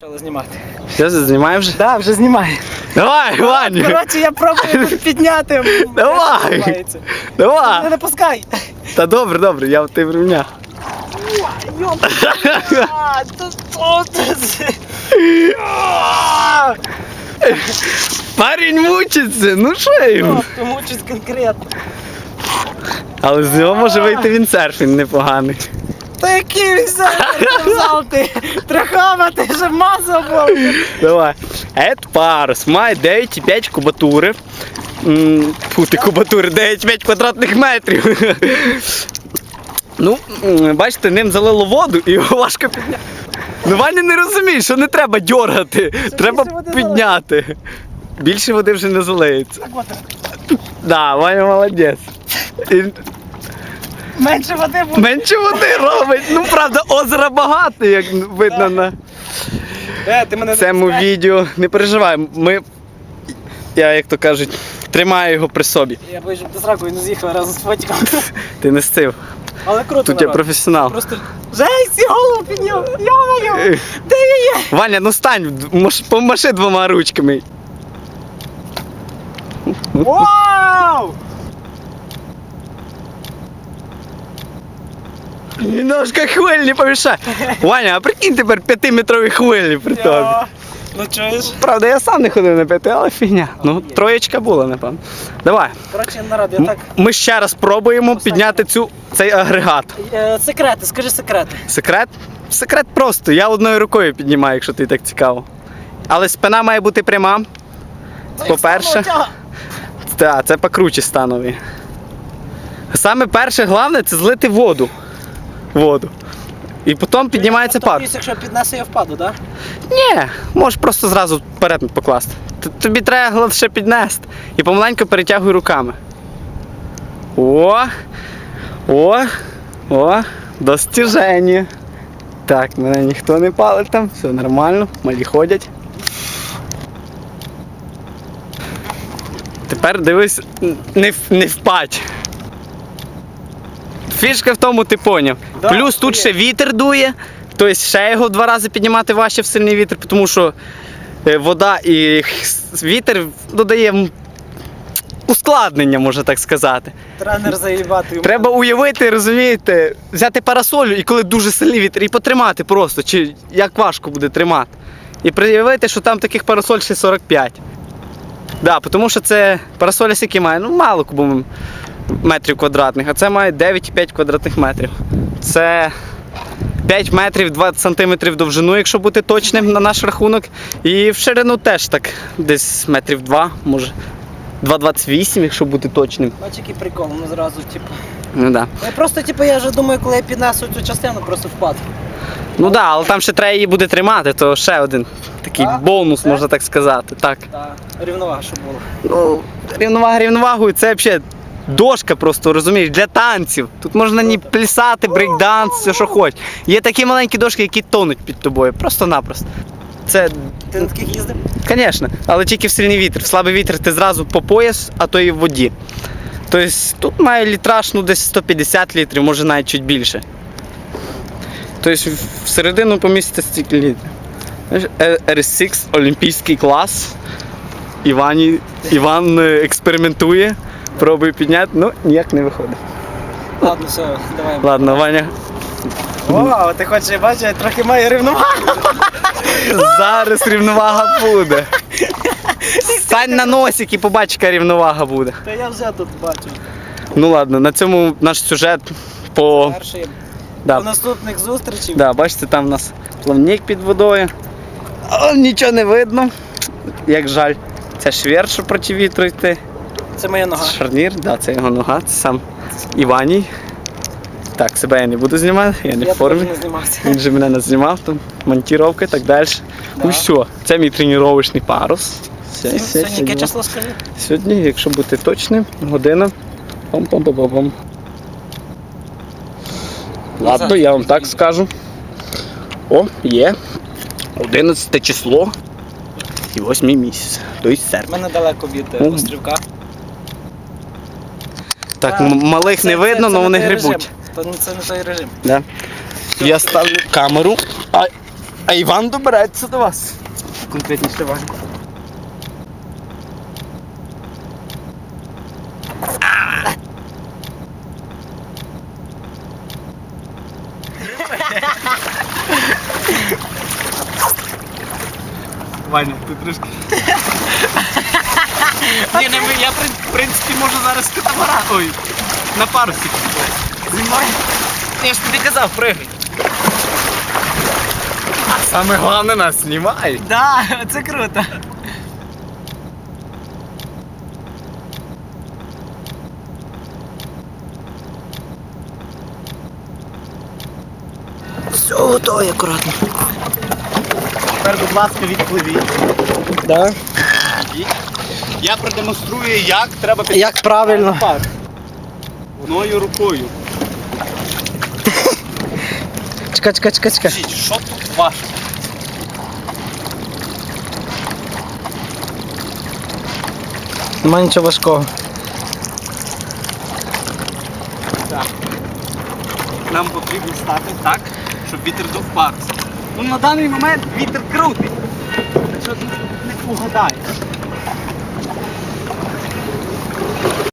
Почали знімати. Все, знімаємо вже? Да, вже знімає. Давай, Вань! Коротше, я пробую тут підняти. Давай! Давай! не пускай. Та добре, добре, я в ти рівня. Парень мучиться, ну що йому? Мучить конкретно. Але з нього може вийти вінсерфінг непоганий. Та який він ти? Трахама, ти ж мазав був. Давай. Ед парус має 9,5 кубатури. М, Фу, ти кубатури 9,5 квадратних метрів. Ну, м, бачите, ним залило воду і його важко підняти. Ну, Ваня не розуміє, що не треба дьоргати, треба більше води підняти. Більше води вже не залиється. Так Ваня молодець. І менше води буде. менше води робить. Ну, правда, озера багато, як видно на Е, ти мене цьому запускаєш? відео. Не переживай, ми. Я, як то кажуть, тримаю його при собі. Я боюсь, щоб ти зраку не з'їхав разом з фотиком. Ти не стив. Але круто. Тут я народ. професіонал. Просто Жесть, голову підняв. Йо-моє. Де він є? Ваня, ну стань, маш- помаши двома ручками. Вау! Немножко хвиль не помішай. Ваня, а прикинь тепер п'ятиметрові хвилі при тобі. Ну чуєш? Правда, я сам не ходив на п'яти, але фігня. Ну, троєчка була, напевно. Давай. Коротше, народ, я так. Ми ще раз пробуємо підняти цю, цей агрегат. Е, Секрети, скажи секрети. Секрет? Секрет просто. Я одною рукою піднімаю, якщо тобі так цікаво. Але спина має бути пряма. По-перше, Так, це покруче станові. Саме перше головне це злити воду. Воду. І потім піднімається пар. Тобто, Якщо піднесе, я впаду, так? Ні, можеш просто зразу вперед покласти. Тобі треба лише піднести. І помаленьку перетягуй руками. О! О! О! Достіження. Так, мене ніхто не палить там, все нормально, малі ходять. Тепер дивись, не, не впадь. Фішка в тому, ти поняв. Да, Плюс тут ще вітер дує, тобто ще його два рази піднімати важче в сильний вітер, тому що е, вода і вітер додає ускладнення, можна так сказати. Тренер заїбати. Треба уявити, розумієте, взяти парасолю і коли дуже сильний вітер, і потримати просто, чи як важко буде тримати. І проявити, що там таких парасоль ще 45. Да, тому що це парасоля скільки має, ну мало кубом метрів квадратних, а це має 9,5 квадратних метрів. Це 5 метрів 20 сантиметрів довжину, якщо бути точним на наш рахунок. І в ширину теж так, десь метрів 2, може 2,28, якщо бути точним. Бач, який прикол, ну зразу, типу. Ну да. Я просто, типу, я вже думаю, коли я піднесу цю частину, просто впаду. Ну да, але там ще треба її буде тримати, то ще один такий А? бонус, Це? можна так сказати. Так. Та рівновага, щоб було. Ну, рівновага рівновагою, це взагалі дошка просто, розумієш, для танців. Тут можна ні плясати, брейкданс, все що хочеш. Є такі маленькі дошки, які тонуть під тобою, просто-напросто. Це, Ти на таких їздив? звісно, але тільки в сильний вітер. В слабий вітер ти зразу по пояс, а то і в воді. Тобто тут має літраж ну, десь 150 літрів, може навіть чуть більше. Тобто в середину поміститься стільки літрів. Е- R6 олімпійський клас. Івані, Іван е, експериментує, пробує підняти, ну ніяк не виходить. Ладно, все, давай. Ладно, Ваня, О, ти хочеш бачити, трохи має рівновагу. зараз рівновага буде. Стань на носик і побач, яка рівновага буде. Та я вже тут бачу. Ну ладно, на цьому наш сюжет по. Перший. До наступних зустрічей. да, бачите, там у нас плавник під водою. О, нічого не видно. Як жаль. Це швер, що проти вітру йти. Це моя нога. Шарнір, да, це його нога, це сам Іваній. Так, себе я не буду знімати, я не Я в формі. не знімався. Він же мене не знімав, там монтіровка і так далі. Да. Ну що, це мій тренувальний парус. Все, все, Сьогодні яке число скажи? Сьогодні, якщо бути точним, година. Пом-пом-пом-пом. Ладно, я вам так скажу. О, є. 11 число. І 8 місяць. Тобто У мене далеко від е, острівка. Так, Та, м- малих Це- не видно, але вони грибуть. не- це не той режим. Да. Я ставлю камеру. Ай. А Іван добереться до вас. Конкретніше Ванько. Ваня, ти трошки. Ні, не ми, я в принципі можу зараз катамара. Ой, на парусі. Знімай. Я ж тобі казав, пригай. Саме головне нас знімай. Да, це круто. Все готово, акуратно. Тепер, будь ласка, відпливіть. Да. Я продемонструю, як треба під... Як правильно. Пар. Одною рукою. Чекай, чекай, чекай, чекай. Скажіть, що тут ваше? Нема нічого важкого. Так. Нам потрібно стати так, щоб вітер дув парус. Ну на даний момент вітер крутий. Якщо не угадаєш.